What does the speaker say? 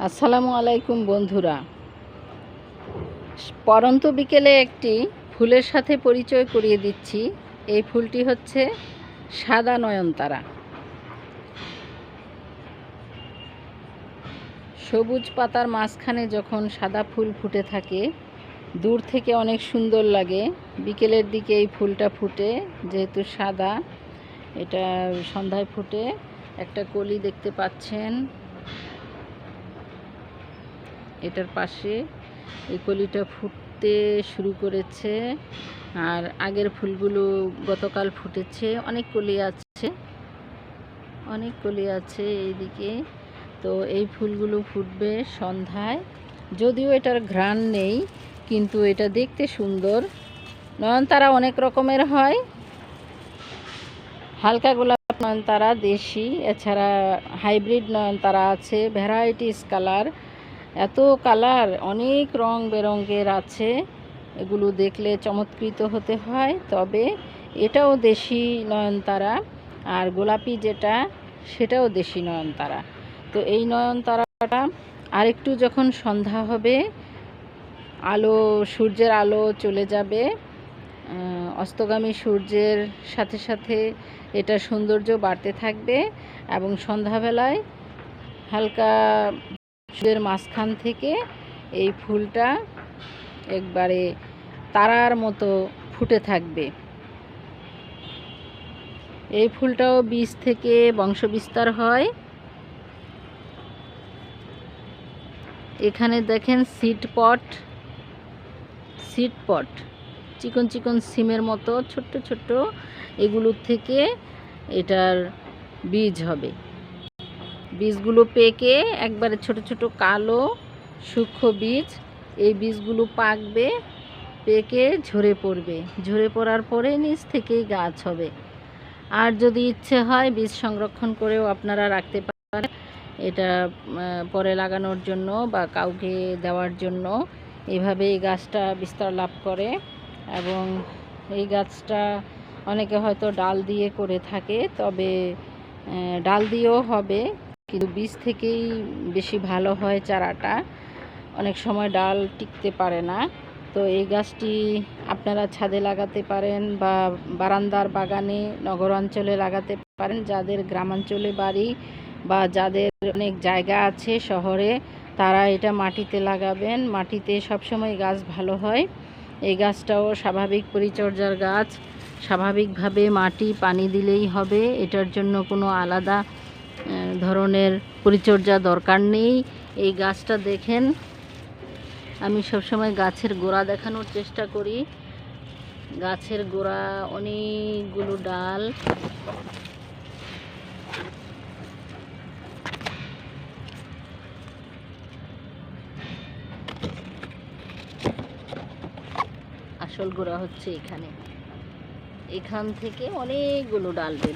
আসসালামু আলাইকুম বন্ধুরা। পরন্ত বিকেলে একটি ফুলের সাথে পরিচয় করিয়ে দিচ্ছি। এই ফুলটি হচ্ছে সাদা নয়নতারা। সবুজ পাতার মাঝখানে যখন সাদা ফুল ফুটে থাকে, দূর থেকে অনেক সুন্দর লাগে। বিকেলের দিকে এই ফুলটা ফুটে, যেহেতু সাদা, এটা সন্ধ্যায় ফুটে। একটা কলি দেখতে পাচ্ছেন। এটার পাশে এই কলিটা ফুটতে শুরু করেছে। আর আগের ফুলগুলো গতকাল ফুটেছে। অনেক কলি আছে। অনেক কলি আছে এইদিকে। তো এই ফুলগুলো ফুটবে সন্ধ্যায়। যদিও এটার ঘ্রাণ নেই, কিন্তু এটা দেখতে সুন্দর। নয়নতারা অনেক রকমের হয়। হালকা গোলাপ নয়নতারা দেশি। এছাড়া হাইব্রিড নয়নতারা আছে। Varieties colour. এত কালার, অনেক রং বেরঙের আছে। এগুলো দেখলে চমৎকৃত হতে হয়। তবে এটাও দেশি নয়নতারা আর গোলাপি যেটা, সেটাও দেশি নয়নতারা। তো এই নয়নতারাটা আরেকটু যখন সন্ধ্যা হবে, আলো, সূর্যের আলো চলে যাবে। অস্তগামী সূর্যের সাথে সাথে এটা সৌন্দর্য বাড়তে থাকবে এবং সন্ধ্যাবেলায় হালকা সূর্যের মাঝখান থেকে এই ফুলটা একবারে তারার মতো ফুটে থাকবে। এই ফুলটাও বীজ থেকে বংশবিস্তার হয়। এখানে দেখেন সিট পট সিট পট, চিকন চিকন সিমের মতো ছোট্ট ছোট্ট এগুলোর থেকে এটার বীজ হবে। বীজগুলো পেকে একবারে ছোট ছোট কালো সূক্ষ্ম বীজ এই বীজগুলো পাকবে, পেকে ঝরে পড়বে। ঝরে পড়ার পরে নিচ থেকেই গাছ হবে। আর যদি ইচ্ছে হয় বীজ সংরক্ষণ করেও আপনারা রাখতে পারেন। এটা পরে লাগানোর জন্য বা কাউকে দেওয়ার জন্য। এভাবে এই গাছটা বিস্তার লাভ করে এবং এই গাছটা অনেকে হয়তো ডাল দিয়ে করে থাকে, তবে ডাল দিয়েও হবে। কিন্তু বীজ থেকেই বেশি ভালো হয় চারাটা। অনেক সময় ডাল টিকতে পারে না। তো এই গাছটি আপনারা ছাদে লাগাতে পারেন বা বারান্দার বাগানে নগরাঞ্চলে লাগাতে পারেন। যাদের গ্রামাঞ্চলে বাড়ি বা যাদের অনেক জায়গা আছে শহরে, তারা এটা মাটিতে লাগাবেন। মাটিতে সবসময় গাছ ভালো হয়। এই গাছটাও স্বাভাবিক পরিচর্যার গাছ। স্বাভাবিকভাবে মাটি পানি দিলেই হবে। এটার জন্য কোনো আলাদা ধরনের পরিচর্যা দরকার নেই। এই গাছটা দেখেন, আমি সবসময় গাছের গোড়া দেখানোর চেষ্টা করি। গাছের গোড়া, অনেকগুলো ডাল। আসল গোড়া হচ্ছে এখানে। এখান থেকে অনেকগুলো ডাল বের